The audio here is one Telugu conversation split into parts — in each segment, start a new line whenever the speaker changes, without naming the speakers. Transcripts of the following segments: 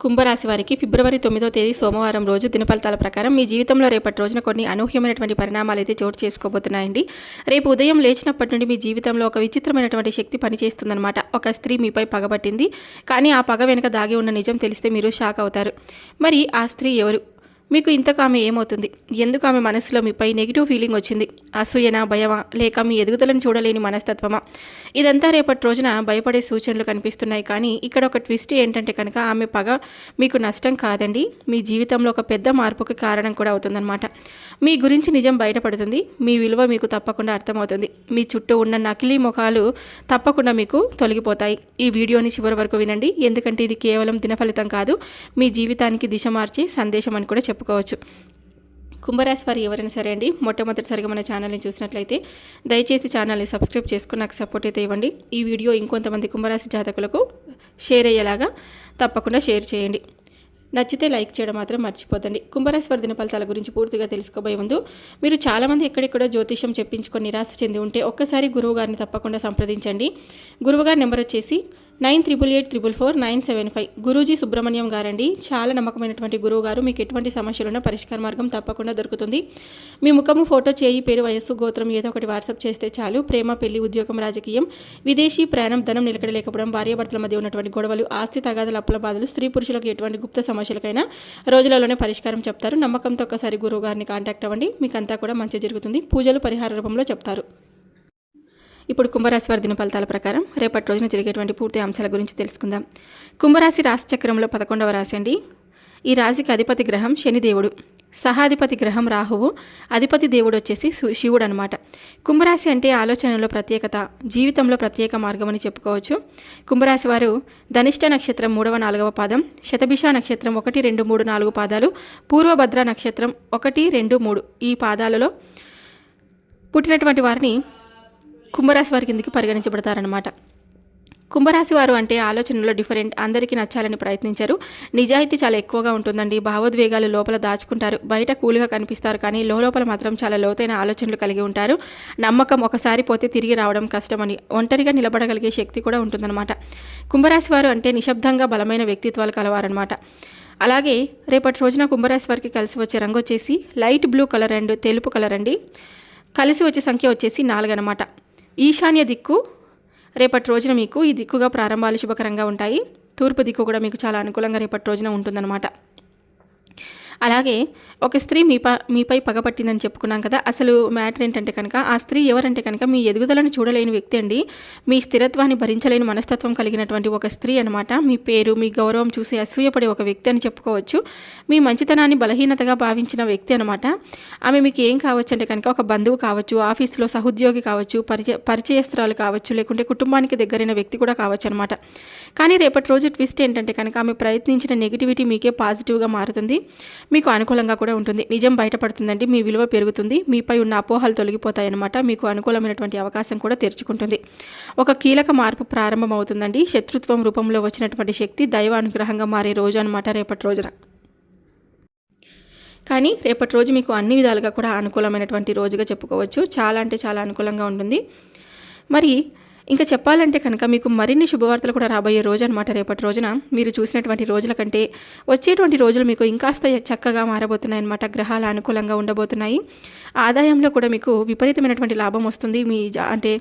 కుంభరాశి వారికి ఫిబ్రవరి తొమ్మిదో తేదీ సోమవారం రోజు దినఫలితాల ప్రకారం మీ జీవితంలో రేపటి రోజున కొన్ని అనూహ్యమైనటువంటి పరిణామాలు అయితే చోటు చేసుకోబోతున్నాయండి. రేపు ఉదయం లేచినప్పటి నుండి మీ జీవితంలో ఒక విచిత్రమైనటువంటి శక్తి పనిచేస్తుందన్నమాట. ఒక స్త్రీ మీపై పగబట్టింది కానీ ఆ పగ వెనుక దాగి ఉన్న నిజం తెలిస్తే మీరు షాక్ అవుతారు. మరి ఆ స్త్రీ ఎవరు? మీకు ఇంతకు ఆమె ఏమవుతుంది? ఎందుకు ఆమె మనసులో మీపై నెగిటివ్ ఫీలింగ్ వచ్చింది? అసూయనా భయమా? లేక మీ ఎదుగుదలను చూడలేని మనస్తత్వమా? ఇదంతా రేపటి రోజున భయపడే సూచనలు కనిపిస్తున్నాయి. కానీ ఇక్కడ ఒక ట్విస్ట్ ఏంటంటే కనుక ఆమె పగ మీకు నష్టం కాదండి. మీ జీవితంలో ఒక పెద్ద మార్పుకి కారణం కూడా అవుతుందన్నమాట. మీ గురించి నిజం బయటపడుతుంది. మీ విలువ మీకు తప్పకుండా అర్థమవుతుంది. మీ చుట్టూ ఉన్న నకిలీ ముఖాలు తప్పకుండా మీకు తొలగిపోతాయి. ఈ వీడియోని చివరి వరకు వినండి. ఎందుకంటే ఇది కేవలం దినఫలితం కాదు. మీ జీవితానికి దిశ మార్చే సందేశం అని కూడా చెప్పుకోవచ్చు. కుంభరాశి వారు ఎవరైనా సరే అండి మొట్టమొదటిసారిగా మన ఛానల్ని చూసినట్లయితే దయచేసి ఛానల్ని సబ్స్క్రైబ్ చేసుకుని నాకు సపోర్ట్ అయితే ఇవ్వండి. ఈ వీడియో ఇంకొంతమంది కుంభరాశి జాతకులకు షేర్ అయ్యేలాగా తప్పకుండా షేర్ చేయండి. నచ్చితే లైక్ చేయడం మాత్రం మర్చిపోతండి కుంభరాశి వారి దిన ఫలితాల గురించి పూర్తిగా తెలుసుకోబోయే ముందు మీరు చాలామంది ఎక్కడెక్కడో జ్యోతిషం చెప్పించుకొని నిరాశ చెంది ఉంటే ఒక్కసారి గురువుగారిని తప్పకుండా సంప్రదించండి. గురువుగారి నెంబర్ వచ్చేసి nine triple eight triple four nine seven five. Guruji Subrahmanyam గారండి. చాలా నమ్మకమైనటువంటి గురువు గారు మీకు ఎటువంటి సమస్యలున్నా పరిష్కార మార్గం తప్పకుండా దొరుకుతుంది. మీ ముఖము ఫోటో చేయి పేరు వయస్సు గోత్రం ఏదో ఒకటి వాట్సాప్ చేస్తే చాలు. ప్రేమ పెళ్ళి ఉద్యోగం రాజకీయం విదేశీ ప్రయాణం ధనం నిలకడలేకపోవడం భార్యాభర్తల మధ్య ఉన్నటువంటి గొడవలు ఆస్తి తగాదల అప్పుల బాధలు స్త్రీ పురుషులకు ఎటువంటి గుప్త సమస్యలకైనా రోజులలోనే పరిష్కారం చెప్తారు. నమ్మకంతో ఒకసారి గురువు గారిని కాంటాక్ట్ అవ్వండి. మీకు అంతా కూడా మంచి జరుగుతుంది. పూజలు పరిహార రూపంలో చెప్తారు. ఇప్పుడు కుంభరాశి వారి దిన ఫలితాల ప్రకారం రేపటి రోజున జరిగేటువంటి పూర్తి అంశాల గురించి తెలుసుకుందాం. కుంభరాశి రాశి చక్రంలో పదకొండవ రాశి అండి. ఈ రాశికి అధిపతి గ్రహం శనిదేవుడు సహాధిపతి గ్రహం రాహువు. అధిపతి దేవుడు వచ్చేసి శివుడు అనమాట కుంభరాశి అంటే ఆలోచనలో ప్రత్యేకత జీవితంలో ప్రత్యేక మార్గం అని చెప్పుకోవచ్చు. కుంభరాశి వారు ధనిష్ట నక్షత్రం మూడవ నాలుగవ పాదం శతభిష నక్షత్రం ఒకటి రెండు మూడు నాలుగు పాదాలు పూర్వభద్ర నక్షత్రం ఒకటి రెండు మూడు ఈ పాదాలలో పుట్టినటువంటి వారిని కుంభరాశి వారి కిందకి పరిగణించబడతారనమాట కుంభరాశి వారు అంటే ఆలోచనలో డిఫరెంట్ అందరికీ నచ్చాలని ప్రయత్నించారు. నిజాయితీ చాలా ఎక్కువగా ఉంటుందండి. భావోద్వేగాలు లోపల దాచుకుంటారు. బయట కూల్గా కనిపిస్తారు కానీ లోపల మాత్రం చాలా లోతైన ఆలోచనలు కలిగి ఉంటారు. నమ్మకం ఒకసారి పోతే తిరిగి రావడం కష్టమని ఒంటరిగా నిలబడగలిగే శక్తి కూడా ఉంటుందన్నమాట. కుంభరాశి వారు అంటే నిశ్శబ్దంగా బలమైన వ్యక్తిత్వాలు కలవారనమాట అలాగే రేపటి రోజున కుంభరాశి వారికి కలిసి వచ్చే రంగు వచ్చేసి లైట్ బ్లూ కలర్ అండ్ తెలుపు కలర్ అండి. కలిసి వచ్చే సంఖ్య వచ్చేసి నాలుగు అనమాట ఈశాన్య దిక్కు రేపటి రోజున మీకు ఈ దిక్కుగా ప్రారంభాలు శుభకరంగా ఉంటాయి. తూర్పు దిక్కు కూడా మీకు చాలా అనుకూలంగా రేపటి రోజున ఉంటుందన్నమాట. అలాగే ఒక స్త్రీ మీ మీపై పగపట్టిందని చెప్పుకున్నాం కదా అసలు మ్యాటర్ ఏంటంటే కనుక ఆ స్త్రీ ఎవరంటే కనుక మీ ఎదుగుదలను చూడలేని వ్యక్తి అండి. మీ స్థిరత్వాన్ని భరించలేని మనస్తత్వం కలిగినటువంటి ఒక స్త్రీ అనమాట మీ పేరు మీ గౌరవం చూసి అసూయపడే ఒక వ్యక్తి అని చెప్పుకోవచ్చు. మీ మంచితనాన్ని బలహీనతగా భావించిన వ్యక్తి అనమాట ఆమె మీకు ఏం కావచ్చు అంటే కనుక ఒక బంధువు కావచ్చు ఆఫీస్లో సహోద్యోగి కావచ్చు పరిచయ పరిచయస్త్రాలు కావచ్చు లేకుంటే కుటుంబానికి దగ్గరైన వ్యక్తి కూడా కావచ్చు అనమాట కానీ రేపటి రోజు ట్విస్ట్ ఏంటంటే కనుక ఆమె ప్రయత్నించిన నెగిటివిటీ మీకే పాజిటివ్గా మారుతుంది. మీకు అనుకూలంగా కూడా ఉంటుంది. నిజం బయటపడుతుందండి మీ విలువ పెరుగుతుంది మీపై ఉన్న అపోహలు తొలగిపోతాయన్నమాట మీకు అనుకూలమైనటువంటి అవకాశం కూడా తెరుచుకుంటుంది. ఒక కీలక మార్పు ప్రారంభమవుతుందండి. శత్రుత్వం రూపంలో వచ్చినటువంటి శక్తి దైవ అనుగ్రహంగా మారే రోజు అనమాట రేపటి రోజున. కానీ రేపటి రోజు మీకు అన్ని విధాలుగా కూడా అనుకూలమైనటువంటి రోజుగా చెప్పుకోవచ్చు. చాలా అంటే చాలా అనుకూలంగా ఉంటుంది. మరి ఇంకా చెప్పాలంటే కనుక మీకు మరిన్ని శుభవార్తలు కూడా రాబోయే రోజు అనమాట రేపటి రోజున మీరు చూసినటువంటి రోజుల కంటే వచ్చేటువంటి రోజులు మీకు ఇంకాస్త చక్కగా మారబోతున్నాయి గ్రహాలు అనుకూలంగా ఉండబోతున్నాయి. ఆదాయంలో కూడా మీకు విపరీతమైనటువంటి లాభం వస్తుంది. మీ జా- అంటే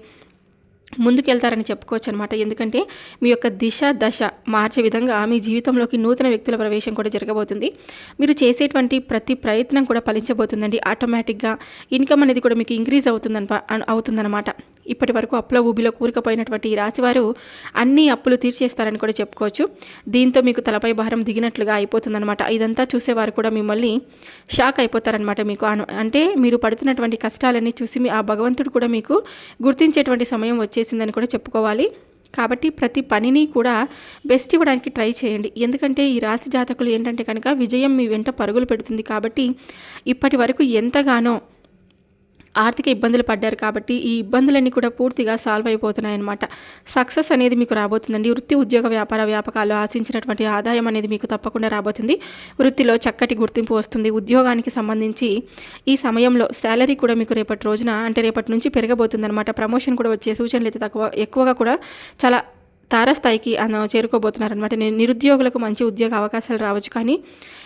ముందుకెళ్తారని చెప్పుకోవచ్చు అనమాట ఎందుకంటే మీ యొక్క దిశ దశ మార్చే విధంగా మీ జీవితంలోకి నూతన వ్యక్తుల ప్రవేశం కూడా జరగబోతుంది. మీరు చేసేటువంటి ప్రతి ప్రయత్నం కూడా ఫలించబోతుందండి. ఆటోమేటిక్గా ఇన్కమ్ అనేది కూడా మీకు ఇంక్రీజ్ అవుతుందన అవుతుందన్నమాట. ఇప్పటి వరకు అప్పుల ఊబిలో కూరుకుపోయినటువంటి ఈ రాశివారు అన్ని అప్పులు తీర్చేస్తారని కూడా చెప్పుకోవచ్చు. దీంతో మీకు తలపై భారం దిగినట్లుగా అయిపోతుందన్నమాట. ఇదంతా చూసేవారు కూడా మిమ్మల్ని షాక్ అయిపోతారనమాట మీకు. అంటే మీరు పడుతున్నటువంటి కష్టాలన్నీ చూసి మీ ఆ భగవంతుడు కూడా మీకు గుర్తించేటువంటి సమయం వచ్చేసిందని కూడా చెప్పుకోవాలి. కాబట్టి ప్రతి పనిని కూడా బెస్ట్ ఇవ్వడానికి ట్రై చేయండి. ఎందుకంటే ఈ రాశి జాతకులు ఏంటంటే కనుక విజయం మీ వెంట పరుగులు పెడుతుంది. కాబట్టి ఇప్పటి వరకు ఎంతగానో ఆర్థిక ఇబ్బందులు పడ్డారు కాబట్టి ఈ ఇబ్బందులన్నీ కూడా పూర్తిగా సాల్వ్ అయిపోతున్నాయన్నమాట సక్సెస్ అనేది మీకు రాబోతుందండి. వృత్తి ఉద్యోగ వ్యాపార వ్యాపకాలు ఆశించినటువంటి ఆదాయం అనేది మీకు తప్పకుండా రాబోతుంది. వృత్తిలో చక్కటి గుర్తింపు వస్తుంది. ఉద్యోగానికి సంబంధించి ఈ సమయంలో శాలరీ కూడా మీకు రేపటి రోజున అంటే రేపటి నుంచి పెరగబోతుంది అనమాట ప్రమోషన్ కూడా వచ్చే సూచనలు అయితే తక్కువ ఎక్కువగా కూడా చాలా తారస్థాయికి చేరుకోబోతున్నారనమాట నేను నిరుద్యోగులకు మంచి ఉద్యోగ అవకాశాలు రావచ్చు కానీ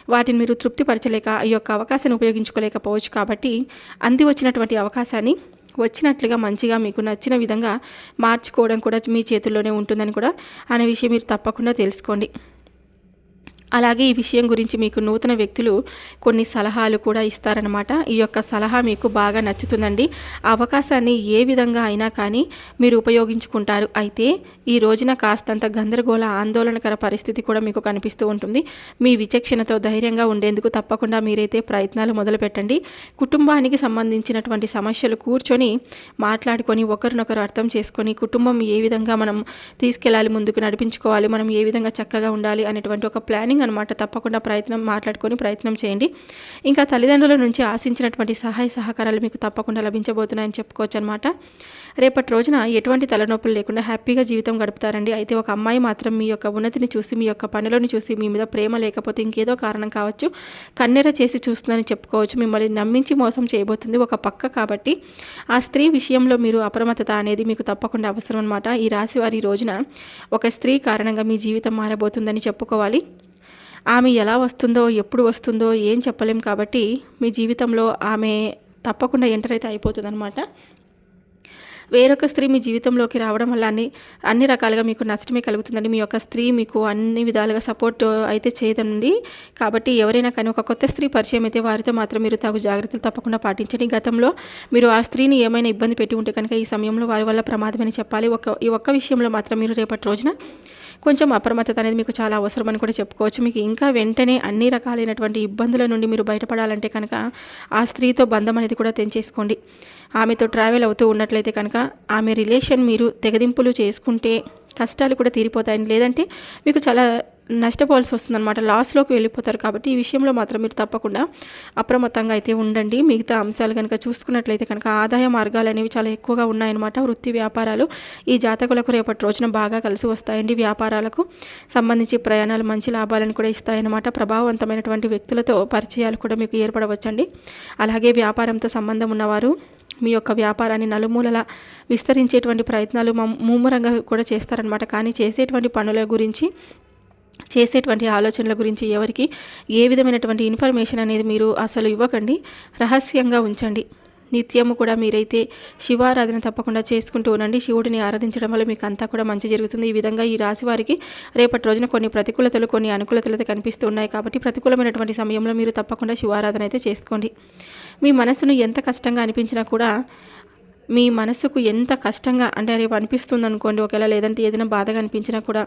వాటిని మీరు తృప్తిపరచలేక ఈ యొక్క అవకాశాన్ని ఉపయోగించుకోలేకపోవచ్చు కాబట్టి అంది వచ్చినటువంటి అవకాశాన్ని వచ్చినట్లుగా మంచిగా మీకు నచ్చిన విధంగా మార్చుకోవడం కూడా మీ చేతుల్లోనే ఉంటుందని కూడా అనే విషయం మీరు తప్పకుండా తెలుసుకోండి. అలాగే ఈ విషయం గురించి మీకు నూతన వ్యక్తులు కొన్ని సలహాలు కూడా ఇస్తారనమాట ఈ యొక్క సలహా మీకు బాగా నచ్చుతుందండి. అవకాశాన్ని ఏ విధంగా అయినా కానీ మీరు ఉపయోగించుకుంటారు. అయితే ఈ రోజున కాస్తంత గందరగోళ ఆందోళనకర పరిస్థితి కూడా మీకు కనిపిస్తూ ఉంటుంది. మీ విచక్షణతో ధైర్యంగా ఉండేందుకు తప్పకుండా మీరైతే ప్రయత్నాలు మొదలు పెట్టండి. కుటుంబానికి సంబంధించినటువంటి సమస్యలు కూర్చొని మాట్లాడుకొని ఒకరినొకరు అర్థం చేసుకొని కుటుంబం ఏ విధంగా మనం తీసుకెళ్ళాలి ముందుకు నడిపించుకోవాలి మనం ఏ విధంగా చక్కగా ఉండాలి అనేటువంటి ఒక ప్లానింగ్ అనమాట తప్పకుండా ప్రయత్నం మాట్లాడుకొని ప్రయత్నం చేయండి. ఇంకా తల్లిదండ్రుల నుంచి ఆశించినటువంటి సహాయ సహకారాలు మీకు తప్పకుండా లభించబోతున్నాయని చెప్పుకోవచ్చు అనమాట రేపటి రోజున ఎటువంటి తలనొప్పులు లేకుండా హ్యాపీగా జీవితం గడుపుతారండి. అయితే ఒక అమ్మాయి మాత్రం మీ యొక్క ఉన్నతిని చూసి మీ యొక్క పనిలోని చూసి మీ మీద ప్రేమ లేకపోతే ఇంకేదో కారణం కావచ్చు. కన్నెర చేసి చూస్తుందని చెప్పుకోవచ్చు. మిమ్మల్ని నమ్మించి మోసం చేయబోతుంది ఒక పక్క కాబట్టి ఆ స్త్రీ విషయంలో మీరు అప్రమత్తత అనేది మీకు తప్పకుండా అవసరం అనమాట ఈ రాశి వారి రోజున ఒక స్త్రీ కారణంగా మీ జీవితం మారబోతుందని చెప్పుకోవాలి. ఆమె ఎలా వస్తుందో ఎప్పుడు వస్తుందో ఏం చెప్పలేం కాబట్టి మీ జీవితంలో ఆమె తప్పకుండా ఎంటర్ అయితే అయిపోతుందన్నమాట. వేరొక స్త్రీ మీ జీవితంలోకి రావడం వల్ల అన్ని అన్ని రకాలుగా మీకు నష్టమే కలుగుతుందండి. మీ యొక్క స్త్రీ మీకు అన్ని విధాలుగా సపోర్ట్ అయితే చేయదండి. కాబట్టి ఎవరైనా కానీ ఒక కొత్త స్త్రీ పరిచయం అయితే వారితో మాత్రం మీరు తగు జాగ్రత్తలు తప్పకుండా పాటించండి. గతంలో మీరు ఆ స్త్రీని ఏమైనా ఇబ్బంది పెట్టి ఉంటే కనుక ఈ సమయంలో వారి వల్ల ప్రమాదమని చెప్పాలి. ఒక ఈ ఒక్క విషయంలో మాత్రం మీరు రేపటి రోజున కొంచెం అప్రమత్తత అనేది మీకు చాలా అవసరం అని కూడా చెప్పుకోవచ్చు. మీకు ఇంకా వెంటనే అన్ని రకాలైనటువంటి ఇబ్బందుల నుండి మీరు బయటపడాలంటే కనుక ఆ స్త్రీతో బంధం అనేది కూడా తెంచేసుకోండి. ఆమెతో ట్రావెల్ అవుతూ ఉన్నట్లయితే కనుక ఆమె రిలేషన్ మీరు తెగదింపులు చేసుకుంటే కష్టాలు కూడా తీరిపోతాయని లేదంటే మీకు చాలా నష్టపోవాల్సి వస్తుందన్నమాట. లాస్లోకి వెళ్ళిపోతారు కాబట్టి ఈ విషయంలో మాత్రం మీరు తప్పకుండా అప్రమత్తంగా అయితే ఉండండి. మిగతా అంశాలు కనుక చూసుకున్నట్లయితే కనుక ఆదాయ మార్గాలు అనేవి చాలా ఎక్కువగా ఉన్నాయన్నమాట. వృత్తి వ్యాపారాలు ఈ జాతకులకు రేపటి రోజున బాగా కలిసి వస్తాయండి. వ్యాపారాలకు సంబంధించి ప్రయాణాలు మంచి లాభాలను కూడా ఇస్తాయన్నమాట. ప్రభావవంతమైనటువంటి వ్యక్తులతో పరిచయాలు కూడా మీకు ఏర్పడవచ్చండి. అలాగే వ్యాపారంతో సంబంధం ఉన్నవారు మీ యొక్క వ్యాపారాన్ని నలుమూలలా విస్తరించేటువంటి ప్రయత్నాలు మమ్- ముమ్మరంగా కూడా చేస్తారనమాట కానీ చేసేటువంటి పనుల గురించి చేసేటువంటి ఆలోచనల గురించి ఎవరికి ఏ విధమైనటువంటి ఇన్ఫర్మేషన్ అనేది మీరు అసలు ఇవ్వకండి రహస్యంగా ఉంచండి. నిత్యము కూడా మీరైతే శివారాధన తప్పకుండా చేసుకుంటూ ఉండండి. శివుడిని ఆరాధించడం వల్ల మీకు అంతా కూడా మంచి జరుగుతుంది. ఈ విధంగా ఈ రాశి వారికి రేపటి రోజున కొన్ని ప్రతికూలతలు కొన్ని అనుకూలతలు అయితే కనిపిస్తూ ఉన్నాయి కాబట్టి ప్రతికూలమైనటువంటి సమయంలో మీరు తప్పకుండా శివారాధన అయితే చేసుకోండి. మీ మనసును ఎంత కష్టంగా అనిపించినా కూడా మీ మనసుకు ఎంత కష్టంగా అంటే రేపు అనిపిస్తుంది అనుకోండి ఒకవేళ లేదంటే ఏదైనా బాధగా అనిపించినా కూడా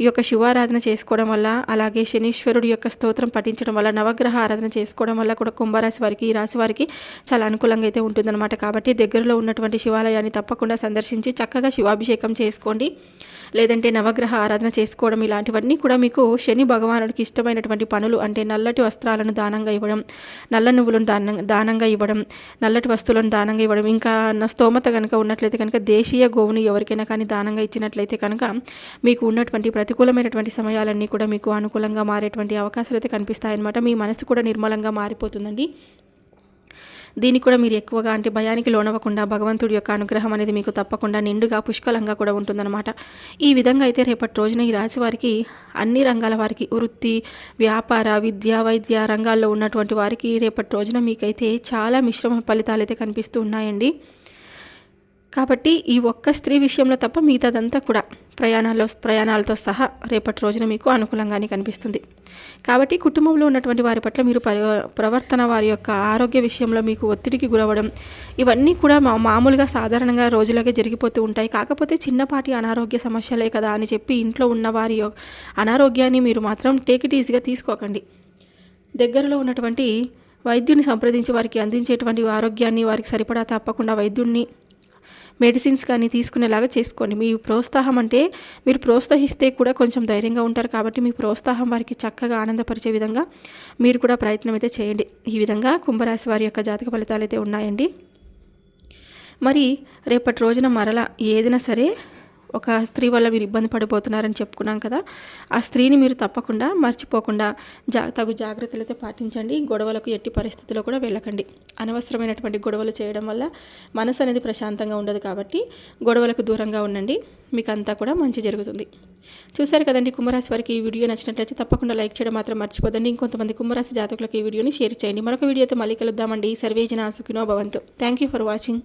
ఈ యొక్క శివారాధన చేసుకోవడం వల్ల అలాగే శనీశ్వరుడి యొక్క స్తోత్రం పఠించడం వల్ల నవగ్రహ ఆరాధన చేసుకోవడం వల్ల కూడా కుంభరాశి వారికి ఈ రాశి వారికి చాలా అనుకూలంగా అయితే ఉంటుందన్నమాట. కాబట్టి దగ్గరలో ఉన్నటువంటి శివాలయాన్ని తప్పకుండా సందర్శించి చక్కగా శివాభిషేకం చేసుకోండి. లేదంటే నవగ్రహ ఆరాధన చేసుకోవడం ఇలాంటివన్నీ కూడా మీకు శని భగవానుడికి ఇష్టమైనటువంటి పనులు అంటే నల్లటి వస్త్రాలను దానంగా ఇవ్వడం నల్ల నువ్వులను దానం దానంగా ఇవ్వడం నల్లటి వస్తువులను దానంగా ఇవ్వడం ఇంకా స్తోమత కనుక ఉన్నట్లయితే కనుక దేశీయ గోవును ఎవరికైనా కానీ దానంగా ఇచ్చినట్లయితే కనుక మీకు ఉన్నటువంటి ప్రతికూలమైనటువంటి సమయాలన్నీ కూడా మీకు అనుకూలంగా మారేటువంటి అవకాశాలు అయితే కనిపిస్తాయన్నమాట. మీ మనసు కూడా నిర్మలంగా మారిపోతుందండి. దీనికి కూడా మీరు ఎక్కువగా అంటే భయానికి లోనవ్వకుండా భగవంతుడి యొక్క అనుగ్రహం అనేది మీకు తప్పకుండా నిండుగా పుష్కలంగా కూడా ఉంటుందన్నమాట. ఈ విధంగా అయితే రేపటి రోజున ఈ రాశి వారికి అన్ని రంగాల వారికి వృత్తి వ్యాపార విద్య వైద్య రంగాల్లో ఉన్నటువంటి వారికి రేపటి రోజున మీకైతే చాలా మిశ్రమ ఫలితాలు అయితే కనిపిస్తూ ఉన్నాయండి. కాబట్టి ఈ ఒక్క స్త్రీ విషయంలో తప్ప మిగతాదంతా కూడా ప్రయాణాల్లో ప్రయాణాలతో సహా రేపటి రోజున మీకు అనుకూలంగానే కనిపిస్తుంది. కాబట్టి కుటుంబంలో ఉన్నటువంటి వారి పట్ల మీరు పరి ప్రవర్తన వారి యొక్క ఆరోగ్య విషయంలో మీకు ఒత్తిడికి గురవడం ఇవన్నీ కూడా మా మామూలుగా సాధారణంగా రోజులాగే జరిగిపోతూ ఉంటాయి. కాకపోతే చిన్నపాటి అనారోగ్య సమస్యలే కదా అని చెప్పి ఇంట్లో ఉన్న వారి అనారోగ్యాన్ని మీరు మాత్రం టేక్ ఇట్ ఈజీగా తీసుకోకండి. దగ్గరలో ఉన్నటువంటి వైద్యుని సంప్రదించి వారికి అందించేటువంటి ఆరోగ్యాన్ని వారికి సరిపడా తప్పకుండా వైద్యుడిని మెడిసిన్స్ కానీ తీసుకునేలాగా చేసుకోండి. మీ ప్రోత్సాహం అంటే మీరు ప్రోత్సహిస్తే కూడా కొంచెం ధైర్యంగా ఉంటారు కాబట్టి మీ ప్రోత్సాహం వారికి చక్కగా ఆనందపరిచే విధంగా మీరు కూడా ప్రయత్నం అయితే చేయండి. ఈ విధంగా కుంభరాశి వారి యొక్క జాతక ఫలితాలు అయితే ఉన్నాయండి. మరి రేపటి రోజున మరలా ఏదైనా సరే ఒక స్త్రీ వల్ల మీరు ఇబ్బంది పడిపోతున్నారని చెప్పుకున్నాం కదా ఆ స్త్రీని మీరు తప్పకుండా మర్చిపోకుండా జా తగు జాగ్రత్తలతో పాటించండి. గొడవలకు ఎట్టి పరిస్థితుల్లో కూడా వెళ్ళకండి. అనవసరమైనటువంటి గొడవలు చేయడం వల్ల మనసు అనేది ప్రశాంతంగా ఉండదు కాబట్టి గొడవలకు దూరంగా ఉండండి. మీకు అంతా కూడా మంచి జరుగుతుంది. చూశారు కదండి కుంభరాశి వారికి ఈ వీడియో నచ్చినట్లయితే తప్పకుండా లైక్ చేయడం మాత్రం మర్చిపోదండి. ఇంకొంతమంది కుంభరాశి జాతకులకు ఈ వీడియోని షేర్ చేయండి. మరొక వీడియోతో మళ్ళీ కలుద్దామండి. సర్వేజన ఆసుకినో భవంతు. Thank you for watching